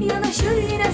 Yanaşır yine